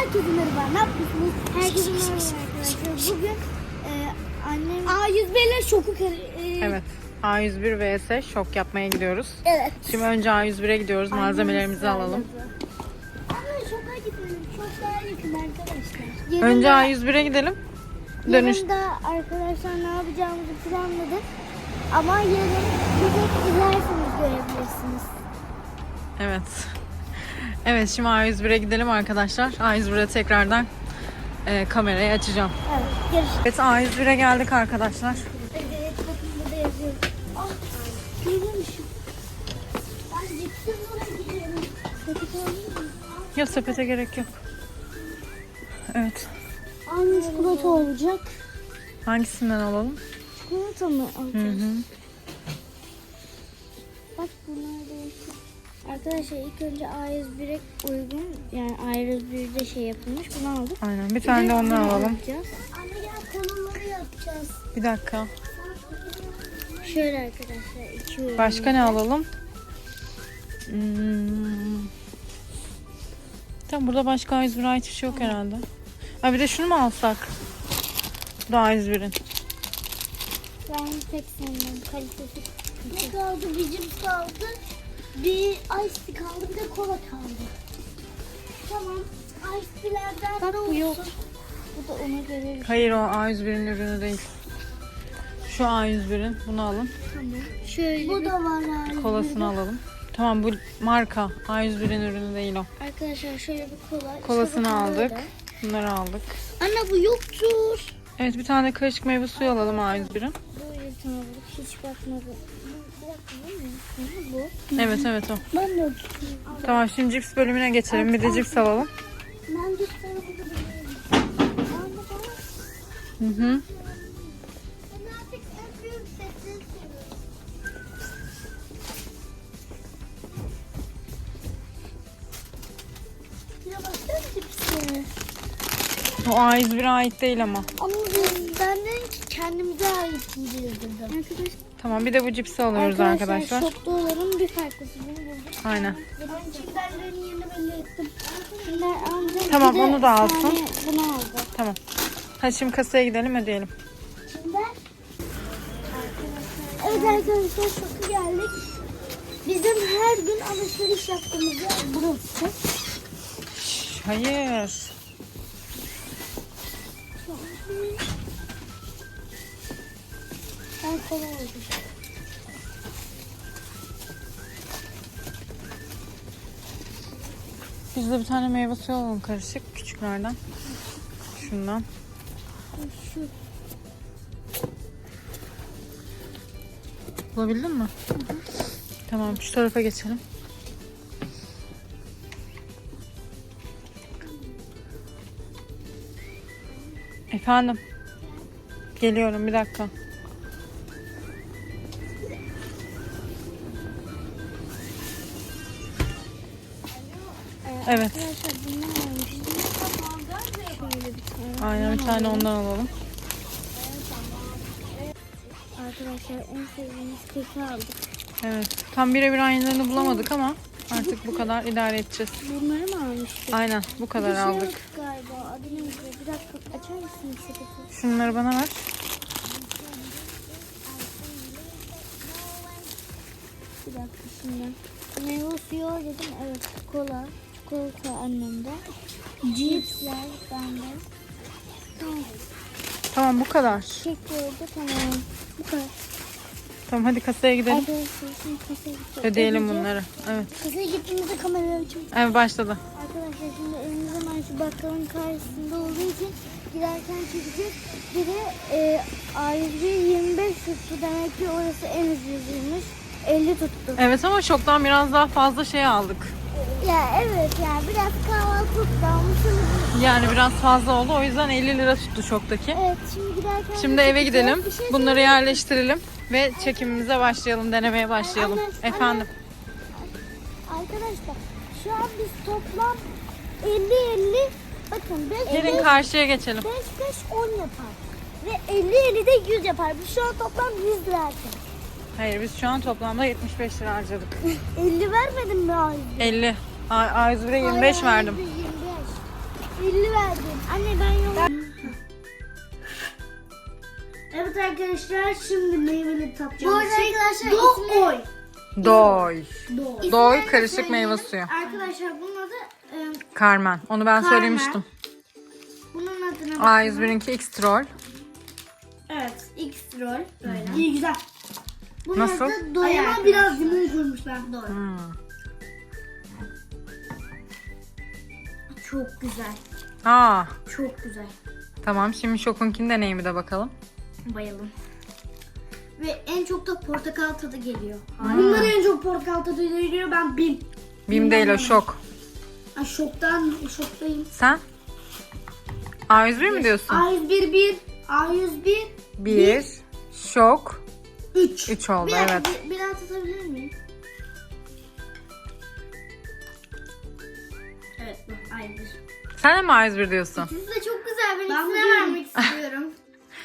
Herkese merhaba. Ne yapıyorsunuz? Herkese merhaba arkadaşlar. Bugün e, annem A101 ile şoku e, Evet. A101 vs şok yapmaya gidiyoruz. Evet. Şimdi önce A101'e gidiyoruz. Malzemelerimizi Annem alalım. Ama şoka gidelim. Çok daha yakın arkadaşlar. Önce Yarın da- A101'e gidelim. Dönüş. Yarın da arkadaşlar ne yapacağımızı planladık. Ama yarın gidip izlerseniz görebilirsiniz. Evet. Evet şimdi A101'e gidelim arkadaşlar. A101'e tekrardan e, kamerayı açacağım. Evet. Görüşürüz. Evet A101'e geldik arkadaşlar. Evet bakın burada yazıyor. Ah görüyormuşum. Ben gittim oraya gidiyorum. Sepet alayım mı? Ya sepete gerek yok. Evet. Aynı çikolata olacak. Hangisinden alalım? Çikolata mı Hı alacağız? hı. Bak Arkadaşlar ilk önce A101'e uygun yani A101'de şey yapılmış bunu aldık. Aynen. Bir tane de ondan alalım. Yapacağız. Anne gel konuları yapacağız. Bir dakika. Şöyle arkadaşlar iki ürün. Başka ne alalım? Hmm. Tamam burada başka A101'e ait bir şey yok herhalde. Ha bir de şunu mu alsak? Bu da A101'in. Ben pek sevmem kalitesi. Ne kaldı? Cips kaldı. Bir ice kaldı. Bir de kola kaldı. Tamam. Ice Bak bu yok. Bu da ona göre bir Hayır o A101'in ürünü değil. Şu A101'in. Bunu alın. Tamam. Şöyle bu da var abi. Kolasını alalım. Tamam bu marka. A101'in ürünü değil o. Arkadaşlar şöyle bir kola. Kolasını bakın aldık. böyle. Bunları aldık. Anne bu yoktur. Evet bir tane de karışık meyve suyu alalım A101'in. Hiç bakmadım. Bir dakika bu. Evet evet o. Ben de Tamam şimdi cips bölümüne geçelim. Bir de cips alalım. Ben bana. Hı hı. O A101'e ait değil ama. Ama biz- ben dedim ki kendimize ait indirdim. Arkadaşlar, Tamam bir de bu cipsi alıyoruz arkadaşlar. şokta olanın bir farklısını bulduk. Aynen. Ben çingenlerin yerini belli ettim. Aldım. Tamam, Bir de onu da alsın. Bunu aldım. Tamam. Hadi şimdi kasaya gidelim ödeyelim. Evet arkadaşlar şoka geldik. Bizim her gün alışveriş yaptığımız yer burası. Şş, Hayır. Ben kola aldım. Biz de bir tane meyve suyu alalım karışık küçüklerden. Şundan. Şu Bulabildin mi? Tamam şu tarafa geçelim. Efendim. Geliyorum bir dakika. Evet. Aynen bir tane ondan alalım. Arkadaşlar en sevdiğimiz keki aldık. Evet. Tam birebir aynılarını bulamadık ama artık bu kadar idare edeceğiz. Bunları mı almıştık? Aynen bu kadar şey aldık. aldık galiba. Adı neydi? Bir dakika açar mısın sepeti? Şunları bana ver. Bir dakika şimdi. Meyve suyu dedim. Evet. Kola. Çikolata annemde. Cipsler bende. Tamam. Tamam bu kadar. Kek gördü tamam. Bu kadar. Tamam hadi kasaya gidelim. Arkadaşlar şimdi kasaya gideceğiz. Ödeyelim Ödeyeceğiz. bunları. Evet. Kasaya gittiğimizde kamerayı açalım. Evet başladı. Arkadaşlar şimdi önümüz hemen şu bakkalın karşısında olduğu için giderken çekeceğiz. Bir de e, A101 25 tuttu. Demek ki orası en ucuzuymuş. 50 tuttu. Evet ama çoktan biraz daha fazla şey aldık. Ya evet ya biraz kahvaltılık da almışsınız. Yani biraz fazla oldu. O yüzden 50 lira tuttu şoktaki. Evet şimdi giderken Şimdi eve çekeceğiz. gidelim. Bir şey Bunları söyleyeyim. yerleştirelim ve çekimimize başlayalım. Denemeye başlayalım. Anne, Efendim. Arkadaşlar şu an biz toplam 50-50 bakın 5 Gelin karşıya geçelim. 5 5 10 yapar. Ve 50 50 de 100 yapar. Biz şu an toplam 100 lira harcadık. Hayır biz şu an toplamda 75 lira harcadık. 50 vermedim mi A101'e? 50. A- A101'e 25 Hayır, verdim. A101 25. 50 verdim. Anne ben yok. Evet arkadaşlar şimdi meyveli tatacağım. Bu arada arkadaşlar Doy. Doy. Doy karışık meyve suyu. Arkadaşlar bunun adı e, Carmen. Onu ben Carmen. söylemiştim. bunun adına bakın. A101'inki X-Troll. Evet, X-Roll böyle. İyi güzel. Bunun Nasıl? adı Doy Ayağıma biraz limon sürmüşler. Doy. Hmm. Çok güzel. Aa, Çok güzel. tamam. Şimdi Şok'unkini deneyimi de bakalım. Bayıldım. Ve en çok da portakal tadı geliyor. Bunlar en çok portakal tadı geliyor. Ben bin. Bim değil o Şok. Ay şoktan şoktayım. Sen? A101 mi diyorsun? A101 1, A101 Bir, Şok, 3. 3 oldu Bir, dakika, evet. bir, bir daha tutabilir miyim? Sen de mi A101 diyorsun? İkisi de çok güzel. Ben, ikisine vermek istiyorum.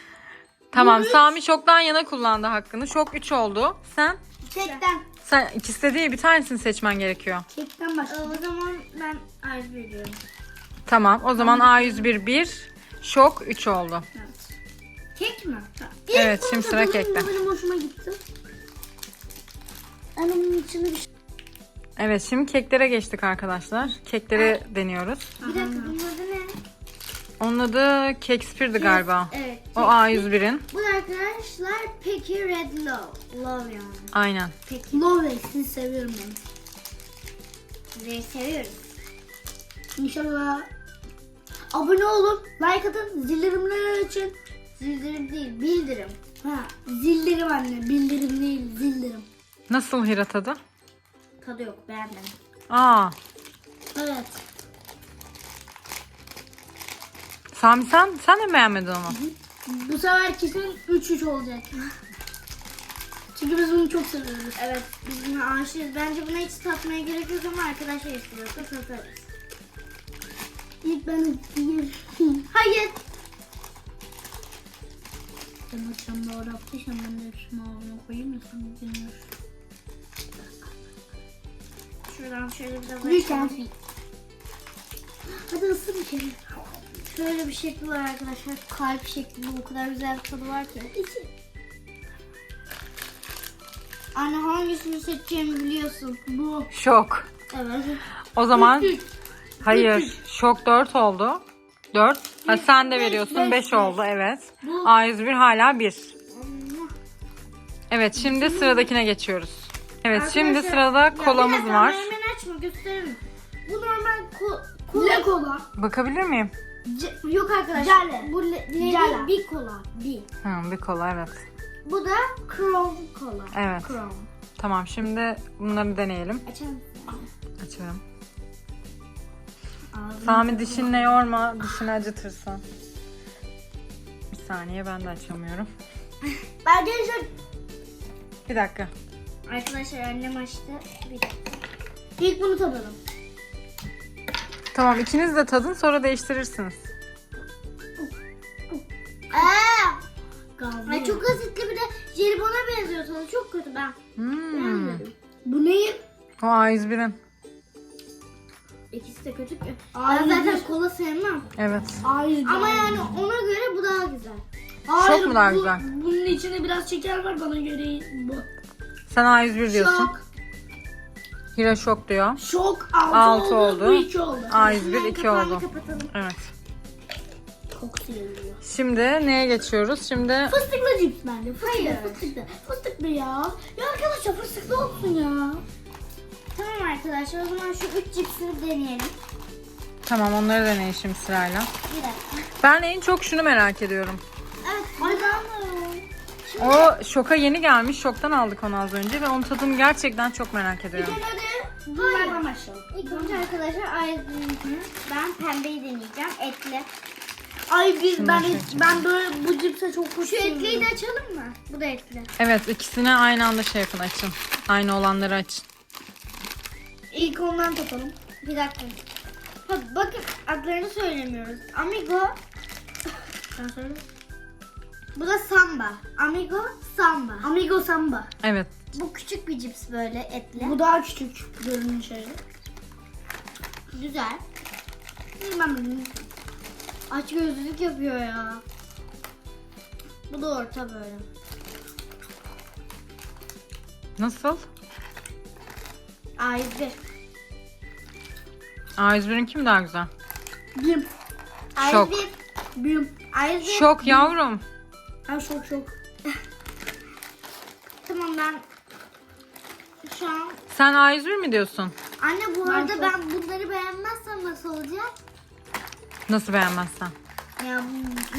Tamam, Sami Şok'tan yana kullandı hakkını. Şok 3 oldu. Sen? Kekten. Sen ikisi de değil bir tanesini seçmen gerekiyor. Kekten başla. O zaman ben A101 diyorum. Tamam, o zaman A101 1, Şok 3 oldu. Kek mi? Evet, şimdi sıra kekte. Benim hoşuma gitti. Ben onun içine bir şey... Evet, şimdi keklere geçtik arkadaşlar. Kekleri deniyoruz. Bir dakika bunun adı ne? Onun adı Kekspir'di galiba. Evet. O A101'in. Bu arkadaşlar Peki Red Love. Love yani. Aynen. Peki. Love sizi seviyorum ben. Sizi seviyoruz. İnşallah. Abone olun, like atın, zillerimleri açın. Zildirim değil, bildirim. Ha, zildirim anne, bildirim değil, zildirim. Nasıl Hira tadı? Tadı yok, beğenmedim. Aa, Evet. Sami sen, sen de mi beğenmedin onu? Bu sefer kesin 3-3 olacak. Çünkü biz bunu çok seviyoruz. Evet, biz buna aşığız. Bence buna hiç tatmaya gerek yok ama arkadaşlar istiyorsa tatarız. İlk ben bir. Hayır. Ben akşam da yaptıysam ben de hepsini ağzına koyayım da sen bilmiyorsun. Şuradan şöyle bir de Lütfen. Hadi ısır bir kere. Şöyle bir şekli var arkadaşlar. Kalp şeklinde o kadar güzel bir tadı var ki. Anne hangisini seçeceğimi biliyorsun. Bu. Şok. Evet. O zaman hayır. Şok 4 oldu. 4. Ha, sen de veriyorsun beş, 5 beş. oldu evet. Bu. A101 hala 1. Allah. Evet şimdi sıradakine geçiyoruz. Evet şimdi sırada kolamız var. Hemen açma gösterelim. Bu normal ko kola. Ne kola? Bakabilir miyim? yok arkadaşlar. Bu le le bir kola. Bir. Hı, bir kola evet. Bu da Chrome kola. Evet. Chrome. Tamam şimdi bunları deneyelim. Açar mısın? Açıyorum. Ağzını Sami dişinle yorma. Dişini acıtırsan. Bir saniye ben de açamıyorum. Arkadaşlar Bir dakika. Arkadaşlar annem açtı. Bir İlk bunu tadalım. Tamam ikiniz de tadın sonra değiştirirsiniz. Aa! Ay çok asitli bir de jelibona benziyor tadı. Çok kötü ben. Hmm. Beğenmedim. Bu neyin? O A101'in. İkisi de kötü ki. Ben zaten kola sevmem. Evet. Ama yani ona göre bu daha güzel. Şok mu daha güzel? Bunun içinde biraz şeker var bana göre bu. Sen A101 diyorsun. Şok. Hira şok diyor. Şok 6, Altı oldu, oldu. Bu 2 oldu. A101 2 Kapağını oldu. kapatalım. Evet. Kokusu geliyor. Şimdi neye geçiyoruz? Şimdi Fıstıklı cips bence. Hayır. Fıstıklı. Fıstıklı ya. Ya arkadaşlar fıstıklı olsun ya. Tamam arkadaşlar o zaman şu üç cipsini deneyelim. tamam onları deneyin şimdi sırayla. Bir dakika. Ben en çok şunu merak ediyorum. O şoka yeni gelmiş. Şoktan aldık onu az önce ve onun tadını gerçekten çok merak ediyorum. hadi bunlardan başlayalım. İlk önce arkadaşlar ayrıntını ben pembeyi deneyeceğim. Etli. Ay biz ben şey ben böyle bu cipse çok hoş Şu etliyi de açalım mı? Bu da etli. Evet ikisini aynı anda şey yapın açın. Aynı olanları açın. İlk ondan tutalım. Bir dakika. Ha, bakın adlarını söylemiyoruz. Amigo. Sen söyle. Bu da samba. Amigo samba. Amigo samba. Evet. Bu küçük bir cips böyle etli. Bu daha küçük görünüş şöyle. Güzel. Bunu Aç gözlülük yapıyor ya. Bu da orta böyle. Nasıl? A101. A101'in kim daha güzel? Bim. Şok. A101. Bim. A101. Şok yavrum. Ay şok şok. tamam ben şu an Sen A101 mi diyorsun? Anne bu arada ben bunları beğenmezsem nasıl olacak? Nasıl beğenmezsen? Ya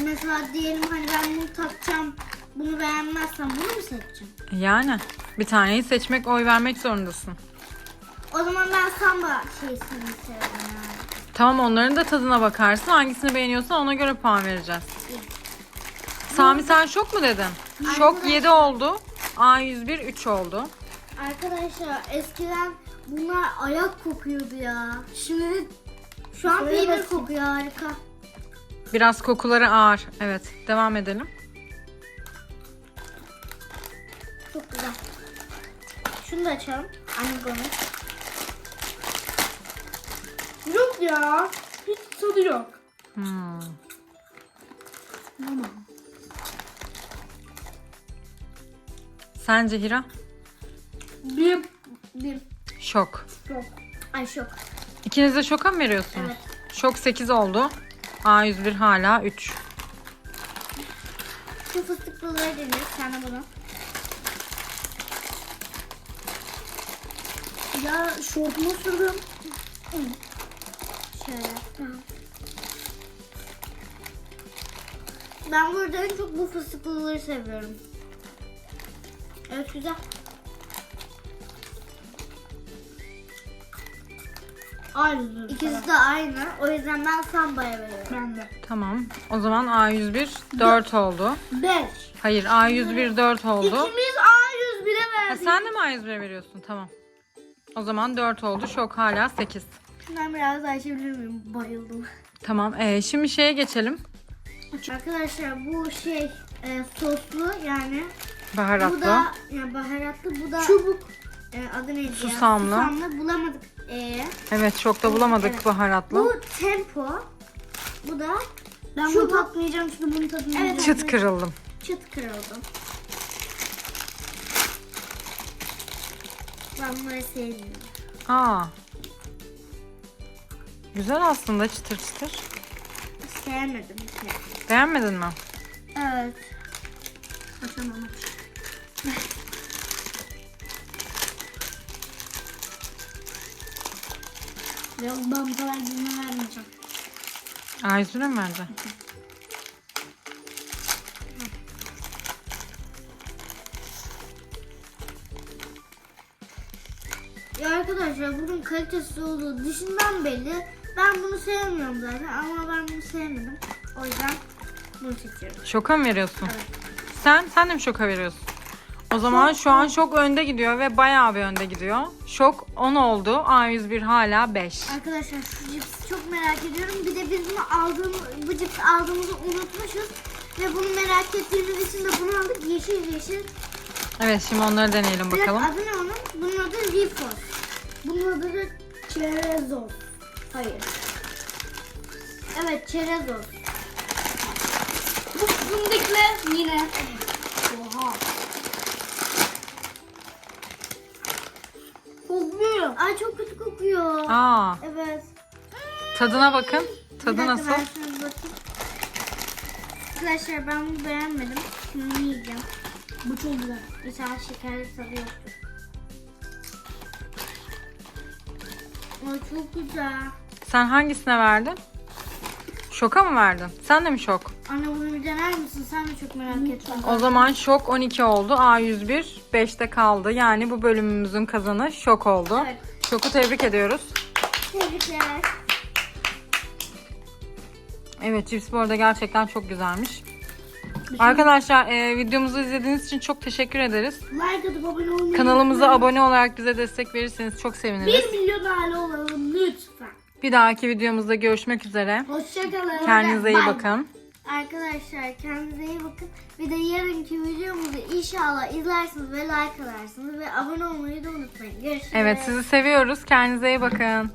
mesela diyelim hani ben bunu takacağım. Bunu beğenmezsem bunu mu seçeceğim? Yani bir taneyi seçmek, oy vermek zorundasın. O zaman ben samba şeysini seviyorum yani. Tamam onların da tadına bakarsın. Hangisini beğeniyorsan ona göre puan vereceğiz. Sami sen şok mu dedin? Şok 7 oldu. A101 3 oldu. Arkadaşlar eskiden bunlar ayak kokuyordu ya. Şimdi şu an peynir kokuyor harika. Biraz kokuları ağır. Evet devam edelim. Çok güzel. Şunu da açalım. Amigo'nun. Yok ya. Hiç tadı yok. Hmm. Sence Hira? Bir Bir. Şok. Şok. Ay şok. İkiniz de şoka mı veriyorsunuz? Evet. Şok 8 oldu. A101 hala 3. Şu fıstıklıları deniyoruz. Sen de bunu. ya şortumu sürdüm. Şöyle. Ben burada en çok bu fıstıklıları seviyorum. Evet güzel. Aynı. İkisi de aynı. O yüzden ben sambaya veriyorum. Ben de. Tamam. O zaman A101 4 oldu. 5. Hayır A101 4 oldu. İkimiz A101'e Ha, verdik. sen de mi A101'e veriyorsun? Tamam. O zaman 4 oldu. Şok hala 8. Ben biraz daha açabilir miyim? Bayıldım. Tamam. Ee, şimdi şeye geçelim. Arkadaşlar bu şey e, soslu yani bu Baharatlı. da yani baharatlı bu da Çubuk. e, adı neydi ya? Susamlı. Susamlı bulamadık. E, Evet çok da bulamadık Evet. baharatlı. bu tempo. Bu da Ben Çubuk. bunu tatmayacağım çünkü bunun tadını Evet. Çıt kırıldım. çıt kırıldı. Ben bunları sevmiyorum. Aa. Güzel aslında çıtır çıtır. Sevmedim. Beğenmedin mi? Evet. Açamam. Yok ben bu kadar bunu vermeyeceğim. A101'e mi verdin? Ya arkadaşlar bunun kalitesiz olduğu dışından belli. Ben bunu sevmiyorum zaten ama ben bunu sevmedim. O yüzden bunu seçiyorum. Şoka mı veriyorsun? Evet. Sen sen de mi şoka veriyorsun? O zaman şu an şok önde gidiyor ve bayağı bir önde gidiyor. Şok 10 oldu. A101 hala 5. Arkadaşlar şu cipsi çok merak ediyorum. Bir de biz bunu aldığımız, bu cipsi aldığımızı unutmuşuz. Ve bunu merak ettiğimiz için de bunu aldık. Yeşil yeşil. Evet şimdi onları deneyelim Bir dakika, bakalım. adı ne onun? Bunun adı Rifos. Bunun adı da çerezos. Hayır. Evet çerezos. Bu fındıklı yine. Oha. Kokuyor. Aa, Evet. tadına bakın. Bir Tadı dakika, nasıl? ben şuna bir bakayım. Arkadaşlar ben bunu beğenmedim. Şunu yiyeceğim. Bu çok güzel. İnşallah şekerli tadı yoktur. Ay çok güzel. Sen hangisine verdin? Şoka mı verdin? Sen de mi şok? Anne bunu bir dener misin? Sen de çok merak ettim. O zaman şok 12 oldu. A101 5'te kaldı. Yani bu bölümümüzün kazanı şok oldu. Evet. Şoku tebrik ediyoruz. Tebrikler. Evet cips bu arada gerçekten çok güzelmiş. Arkadaşlar e, videomuzu izlediğiniz için çok teşekkür ederiz. Like atıp abone olmayı Kanalımıza abone olarak bize destek verirseniz çok seviniriz. 1 milyon aile olalım lütfen. Bir dahaki videomuzda görüşmek üzere. Hoşçakalın. Kendinize iyi bakın. Arkadaşlar kendinize iyi bakın. Bir de yarınki videomuzu inşallah izlersiniz ve like atarsınız. Ve abone olmayı da unutmayın. Görüşürüz. Evet sizi seviyoruz. Kendinize iyi bakın.